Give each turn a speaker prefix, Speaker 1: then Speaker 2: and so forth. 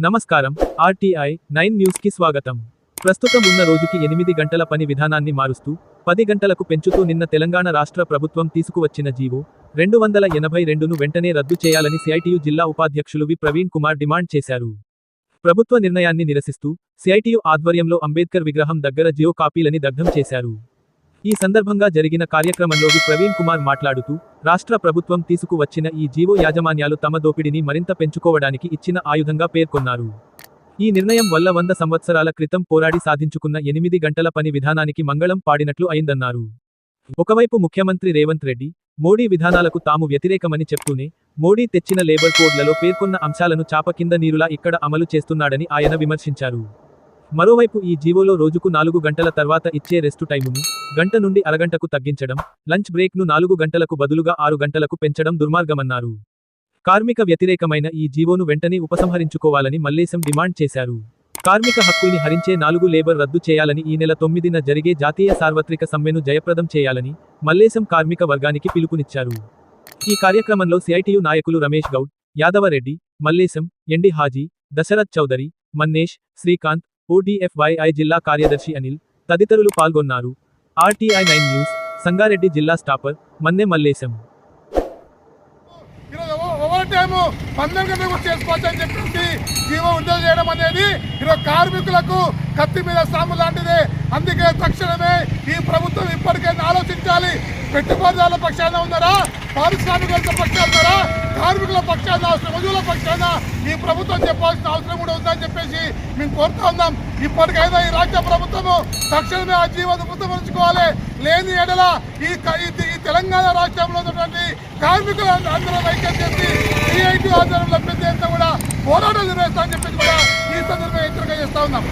Speaker 1: నమస్కారం. RTI nine న్యూస్కి స్వాగతం. ప్రస్తుతం ఉన్న రోజుకి ఎనిమిది గంటల పని విధానాన్ని మారుస్తూ పది గంటలకు పెంచుతూ నిన్న తెలంగాణ రాష్ట్ర ప్రభుత్వం తీసుకువచ్చిన జీవో రెండు వందల ఎనభై రెండును వెంటనే రద్దు చేయాలని సిఐటియు జిల్లా ఉపాధ్యక్షులు వి. ప్రవీణ్ కుమార్ డిమాండ్ చేశారు. ప్రభుత్వ నిర్ణయాన్ని నిరసిస్తూ సిఐటియు ఆధ్వర్యంలో అంబేద్కర్ విగ్రహం దగ్గర జియో కాపీలని దగ్ధం చేశారు. ఈ సందర్భంగా జరిగిన కార్యక్రమంలో వి ప్రవీణ్ కుమార్ మాట్లాడుతూ రాష్ట్ర ప్రభుత్వం తీసుకువచ్చిన ఈ జీవో యాజమాన్యాలు తమ దోపిడీని మరింత పెంచుకోవడానికి ఇచ్చిన ఆయుధంగా పేర్కొన్నారు. ఈ నిర్ణయం వల్ల వంద సంవత్సరాల క్రితం పోరాడి సాధించుకున్న ఎనిమిది గంటల పని విధానానికి మంగళం పాడినట్లు అయిందన్నారు. ఒకవైపు ముఖ్యమంత్రి రేవంత్ రెడ్డి మోడీ విధానాలకు తాము వ్యతిరేకమని చెప్తూనే మోడీ తెచ్చిన లేబర్ కోడ్లలో పేర్కొన్న అంశాలను చాప కింద నీరులా ఇక్కడ అమలు చేస్తున్నాడని ఆయన విమర్శించారు. మరోవైపు ఈ జీవోలో రోజుకు నాలుగు గంటల తర్వాత ఇచ్చే రెస్టు టైమును గంట నుండి అరగంటకు తగ్గించడం లంచ్ బ్రేక్ను నాలుగు గంటలకు బదులుగా ఆరు గంటలకు పెంచడం దుర్మార్గమన్నారు. కార్మిక వ్యతిరేకమైన ఈ జీవోను వెంటనే ఉపసంహరించుకోవాలని మల్లేశం డిమాండ్ చేశారు. కార్మిక హక్కుల్ని హరించే నాలుగు లేబర్ రద్దు చేయాలని ఈ నెల తొమ్మిదిన జరిగే జాతీయ సార్వత్రిక సమ్మెను జయప్రదం చేయాలని మల్లేశం కార్మిక వర్గానికి పిలుపునిచ్చారు. ఈ కార్యక్రమంలో సిఐటియు నాయకులు రమేష్ గౌడ్ యాదవరెడ్డి మల్లేశం ఎండి హాజీ దశరథ్ చౌదరి మన్నేష్ శ్రీకాంత్ ఓటీఎఫ్వైఐ జిల్లా కార్యదర్శి అనిల్ తదితరులు పాల్గొన్నారు. ఆర్టీఐ నైన్ న్యూస్ సంగారెడ్డి జిల్లా స్టాపర్ మన్నె మల్లేశం.
Speaker 2: ఈరోజు ఓవర్ గంటలకు చేసుకోవచ్చు అని చెప్పేసి జీవో చేయడం అనేది ఈరోజు కార్మికులకు కత్తి మీద సాము లాంటిదే. అందుకే తక్షణమే ఈ ప్రభుత్వం ఇప్పటికైనా ఆలోచించాలి పెట్టుబడిదారుల పక్షాన ఉన్నారా? పారిశ్రామికవేత్తల పక్షాన ఉన్నారా? కార్మికుల పక్షాన శ్రమజీవుల పక్షాన ఈ ప్రభుత్వం చెప్పాల్సిన అవసరం కూడా ఉందని చెప్పేసి మేము కోరుతా ఉన్నాం. ఇప్పటికైనా ఈ రాష్ట్ర ప్రభుత్వము తక్షణమే ఆ జీవన ఉపసంహరించుకోవాలి. లేని ఎడల ఈ తెలంగాణ రాష్ట్రంలో ఉన్నటువంటి కార్మికుల అందరూ ఐక్యం చేసి సిఐటి ఆధ్వర్యంలో పెద్ద కూడా పోరాటం నిర్వహిస్తామని చెప్పేసి కూడా ఈ సందర్భంగా హెచ్చరిక చేస్తా ఉన్నాం.